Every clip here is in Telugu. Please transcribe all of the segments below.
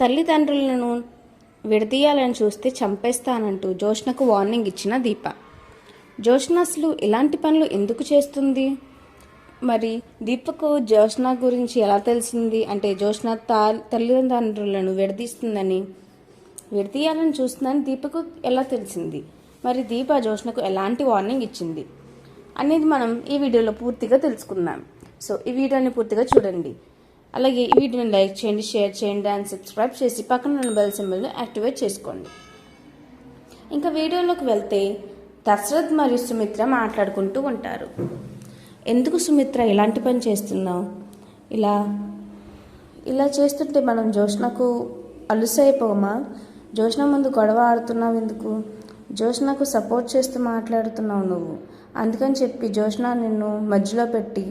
తల్లిదండ్రులను విడదీయాలని చూస్తే చంపేస్తానంటూ జోష్నకు వార్నింగ్ ఇచ్చిన దీప. జోష్న అసలు ఇలాంటి పనులు ఎందుకు చేస్తుంది? మరి దీపకు జోష్న గురించి ఎలా తెలిసింది? అంటే జోష్న తా తల్లిదండ్రులను విడదీస్తుందని విడదీయాలని చూస్తుందని దీపకు ఎలా తెలిసింది? మరి దీప జోష్నకు ఎలాంటి వార్నింగ్ ఇచ్చింది? అనేది మనం ఈ వీడియోలో పూర్తిగా తెలుసుకుందాం. సో ఈ వీడియోని పూర్తిగా చూడండి. అలాగే ఈ వీడియోని లైక్ చేయండి షేర్ చేయండి అండ్ సబ్స్క్రైబ్ చేసి పక్కన ఉన్న బెల్ సింబల్ని యాక్టివేట్ చేసుకోండి. ఇంకా వీడియోలోకి వెళ్తే దశరథ్ మరియు సుమిత్ర మాట్లాడుకుంటూ ఉంటారు. ఎందుకు సుమిత్ర ఇలాంటి పని చేస్తున్నావు? ఇలా ఇలా చేస్తుంటే మనం జోష్నకు అలుసైపోమా? జోష్న ముందు గొడవ ఆడుతున్నావు ఎందుకు? జోష్నకు సపోర్ట్ చేస్తూ మాట్లాడుతున్నావు నువ్వు. అందుకని చెప్పి జోష్న నిన్ను మధ్యలో పెట్టి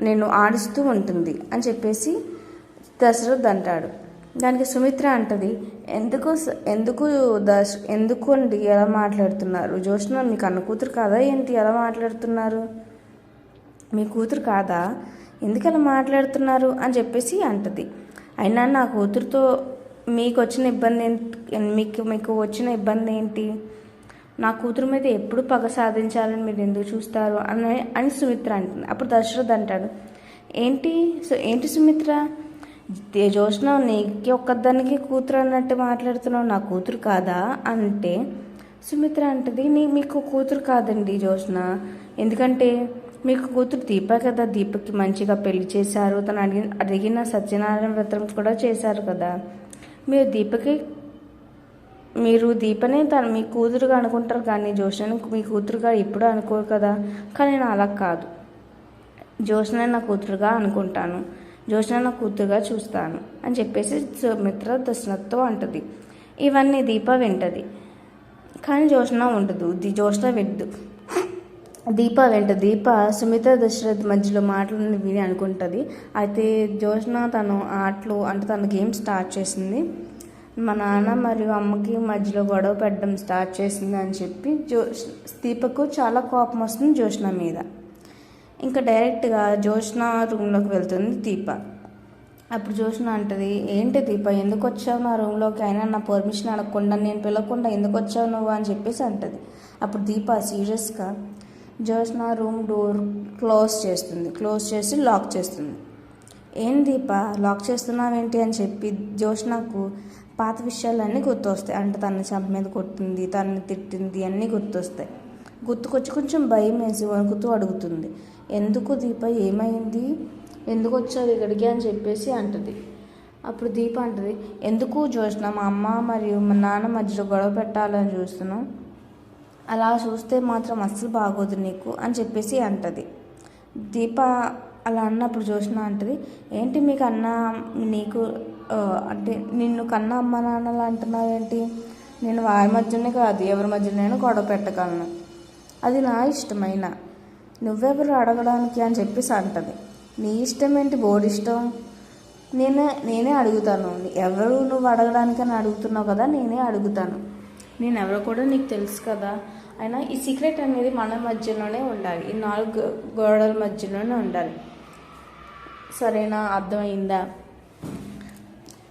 నేను ఆడిస్తూ ఉంటుంది అని చెప్పేసి దశరథ్ అంటాడు. దానికి సుమిత్ర అంటది ఎందుకు ఎందుకు దశ ఎందుకు అండి ఎలా మాట్లాడుతున్నారు? జోష్న మీకు అన్న కూతురు కాదా ఏంటి? ఎలా మాట్లాడుతున్నారు? మీ కూతురు కాదా? ఎందుకు అలా మాట్లాడుతున్నారు? అని చెప్పేసి అంటది. అయినా నా కూతురుతో మీకు వచ్చిన ఇబ్బంది ఏంటి? మీకు మీకు వచ్చిన ఇబ్బంది ఏంటి? నా కూతురు మీద ఎప్పుడు పగ సాధించాలని మీరు ఎందుకు చూస్తారు? అని అని సుమిత్ర అంటుంది. అప్పుడు దశరథ్ అంటాడు. ఏంటి? సో ఏంటి సుమిత్ర? దే- జోష్న నీకు ఒక్కదానికి కూతురు అన్నట్టు మాట్లాడుతున్నావు నా కూతురు కాదా? అంటే సుమిత్ర అంటది నీ మీకు కూతురు కాదండి జోష్ణ. ఎందుకంటే మీకు కూతురు దీప కదా దీపకి మంచిగా పెళ్ళి చేశారు. తను అడిగిన అడిగిన సత్యనారాయణ వ్రతం కూడా చేశారు కదా. మీరు దీపకి మీరు దీపనే తను మీ కూతురుగా అనుకుంటారు కానీ జోష్నని మీ కూతురుగా ఎప్పుడూ అనుకోరు కదా. కానీ నేను అలా కాదు. జోష్న నా కూతురుగా అనుకుంటాను. జోష్న నా కూతురుగా చూస్తాను అని చెప్పేసి సుమిత్ర దశరథ్తో అంటది. ఇవన్నీ దీప వింటది. కానీ జోష్న ఉండదు. ది జోష్న వింటదు. దీప వెంట దీప సుమిత్ర దశరథ్ మధ్యలో మాటలను విని అనుకుంటుంది. అయితే జోష్న తను ఆటలు అంటే తన గేమ్ స్టార్ట్ చేసింది. మా నాన్న మరియు అమ్మకి మధ్యలో గొడవ పెట్టడం స్టార్ట్ చేసింది అని చెప్పి జో దీపకు చాలా కోపం వస్తుంది జోష్న మీద. ఇంకా డైరెక్ట్గా జోష్న రూమ్లోకి వెళ్తుంది దీప. అప్పుడు జోష్న అంటది ఏంటి దీప ఎందుకు వచ్చావు నా రూమ్లోకి? అయినా నా పర్మిషన్ అడగకుండా నేను పిలవకుండా ఎందుకు వచ్చావు నువ్వు? అని చెప్పేసి అంటది. అప్పుడు దీప సీరియస్గా జోష్న రూమ్ డోర్ క్లోజ్ చేస్తుంది క్లోజ్ చేసి లాక్ చేస్తుంది. ఏం దీప లాక్ చేస్తున్నావేంటి? అని చెప్పి జోష్నకు పాత విషయాలన్నీ గుర్తొస్తాయి. అంటే తన చంప మీద కొట్టింది తనని తిట్టింది అన్నీ గుర్తొస్తాయి. గుర్తుకొచ్చి కొంచెం భయం వేసి వణుకుతూ అడుగుతుంది. ఎందుకు దీప? ఏమైంది? ఎందుకు వచ్చావు ఇక్కడికి? అని చెప్పేసి అంటది. అప్పుడు దీప అంటది ఎందుకు చూసినా మా అమ్మ మరియు మా నాన్న మధ్యలో గొడవ పెట్టాలని చూస్తున్నాం అలా చూస్తే మాత్రం అస్సలు బాగోదు నీకు అని చెప్పేసి అంటది. దీప అలా అన్నప్పుడు చూసిన అంటది ఏంటి మీకు అన్న నీకు అంటే నిన్ను కన్న అమ్మ నాన్నలు అంటున్నావేంటి నేను వారి మధ్యనే కాదు ఎవరి మధ్యనైనా గొడవ పెట్టగలను. అది నా ఇష్టమైన. నువ్వెవరు అడగడానికి అని చెప్పేసి అంటది. నీ ఇష్టం ఏంటి బోర్డు ఇష్టం? నేనే నేనే అడుగుతాను. ఎవరు నువ్వు అడగడానికని అడుగుతున్నావు కదా నేనే అడుగుతాను. నేను ఎవరో కూడా నీకు తెలుసు కదా. అయినా ఈ సీక్రెట్ అనేది మన మధ్యలోనే ఉండాలి. ఈ నాలుగు గోడల మధ్యలోనే ఉండాలి. సరేనా? అర్థమైందా?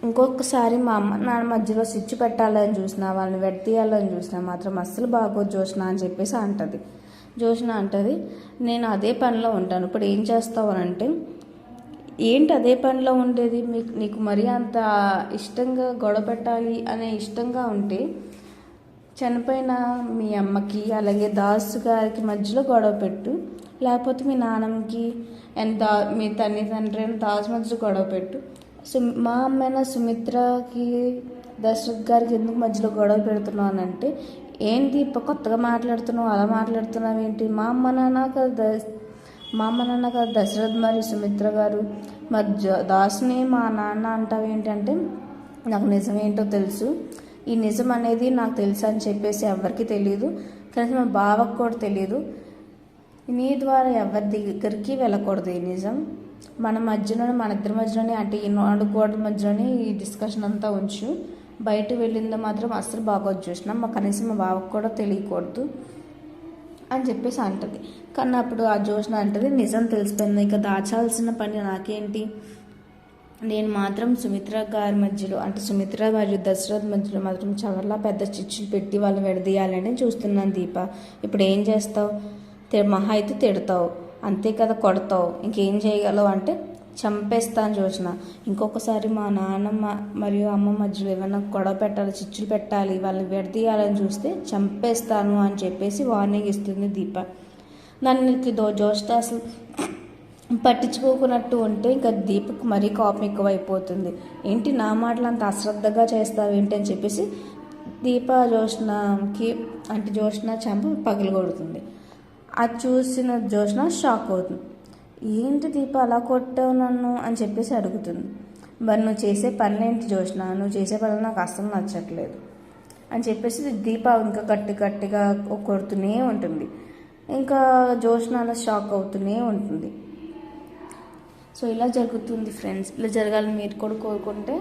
ఇంకొకసారి మా అమ్మ నాన్న మధ్యలో స్విచ్ పెట్టాలని చూసినా వాళ్ళని వెడతీయాలని చూసినా మాత్రం అస్సలు బాగోదు జోష్న అని చెప్పేసి అంటది. జోష్న అంటది నేను అదే పనిలో ఉంటాను. ఇప్పుడు ఏం చేస్తావు? అని అంటే ఏంటి అదే పనిలో ఉండేది? మీకు నీకు మరీ అంత ఇష్టంగా గొడవ పెట్టాలి అనే ఇష్టంగా ఉంటే చనిపోయిన మీ అమ్మకి అలాగే దాసు గారికి మధ్యలో గొడవ పెట్టు. లేకపోతే మీ నాన్నమ్మకి అండ్ దా మీ తల్లి తండ్రి అయిన దాసు మధ్యలో గొడవ పెట్టు. సు మా అమ్మాయిన సుమిత్రకి దశరథ్ గారికి ఎందుకు మధ్యలో గొడవ పెడుతున్నావు అంటే ఏంటి ఇప్పుడు కొత్తగా మాట్లాడుతున్నావు అలా మాట్లాడుతున్నావు ఏంటి? మా అమ్మ నాన్న కదా దశ- మా అమ్మ నాన్న కదా దశరథ్ మరి సుమిత్ర గారు. మరి జ- దాసుని మా నాన్న అంటావు ఏంటంటే నాకు నిజం ఏంటో తెలుసు. ఈ నిజం అనేది నాకు తెలుసు అని చెప్పేసి ఎవరికి తెలియదు కనీసం మా బావకు కూడా తెలియదు నీ ద్వారా ఎవరి దగ్గరికి వెళ్ళకూడదు ఈ నిజం. మన మధ్యలోనే మన ఇద్దరి మధ్యలోనే అంటే ఈ నాలుగు మధ్యలోనే ఈ డిస్కషన్ అంతా ఉంచు. బయట వెళ్ళిందో మాత్రం అస్సలు బాగోదు చూసినా మా కనీసం మా బావకు కూడా తెలియకూడదు అని చెప్పేసి అంటది. కానీ అప్పుడు ఆ జోష్న అంటది నిజం తెలిసిపోయింది. ఇంకా దాచాల్సిన పని నాకేంటి? నేను మాత్రం సుమిత్ర గారి మధ్యలో అంటే సుమిత్ర మరియు దశరథ్ మధ్యలో మాత్రం చాలా పెద్ద చిచ్చులు పెట్టి వాళ్ళు విడదీయాలని చూస్తున్నాను దీప. ఇప్పుడు ఏం చేస్తావు? మహా అయితే తిడతావు. అంతే కదా కొడతావు. ఇంకేం చేయగలవు అంటే చంపేస్తాను చూసిన ఇంకొకసారి మా నాన్నమ్మ మరియు అమ్మ మధ్యలో ఏమైనా గొడవ పెట్టాలి చిచ్చులు పెట్టాలి వాళ్ళని విడదీయాలని చూస్తే చంపేస్తాను అని చెప్పేసి వార్నింగ్ ఇస్తుంది దీప. నన్ను ఇట్లా దో జోష్ట అసలు పట్టించుకోకున్నట్టు ఉంటే ఇంకా దీపక్ మరీ కోపం ఎక్కువైపోతుంది. ఏంటి నా మాటలు అంత అశ్రద్ధగా చేస్తావు ఏంటి అని చెప్పేసి దీప జోష్నకి అంటే జోష్న చంప పగిలికొడుతుంది అది చూసిన జోష్న షాక్ అవుతుంది. ఏంటి దీప అలా కొట్టావు నన్ను అని చెప్పేసి అడుగుతుంది. మరి నువ్వు చేసే పనులేంటి జోష్న? నువ్వు చేసే పనులు నాకు అస్సలు నచ్చట్లేదు అని చెప్పేసి దీప ఇంకా గట్టి గట్టిగా కొడుతూనే ఉంటుంది. ఇంకా జోష్న అలా షాక్ అవుతూనే ఉంటుంది. సో ఇలా జరుగుతుంది ఫ్రెండ్స్. ఇలా జరగాలని మీరు కూడా కోరుకుంటే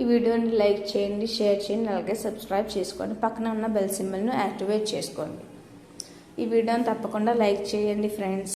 ఈ వీడియోని లైక్ చేయండి షేర్ చేయండి అలాగే సబ్స్క్రైబ్ చేసుకోండి. పక్కన ఉన్న బెల్ సింబల్ను యాక్టివేట్ చేసుకోండి. ఈ వీడియోని తప్పకుండా లైక్ చేయండి ఫ్రెండ్స్.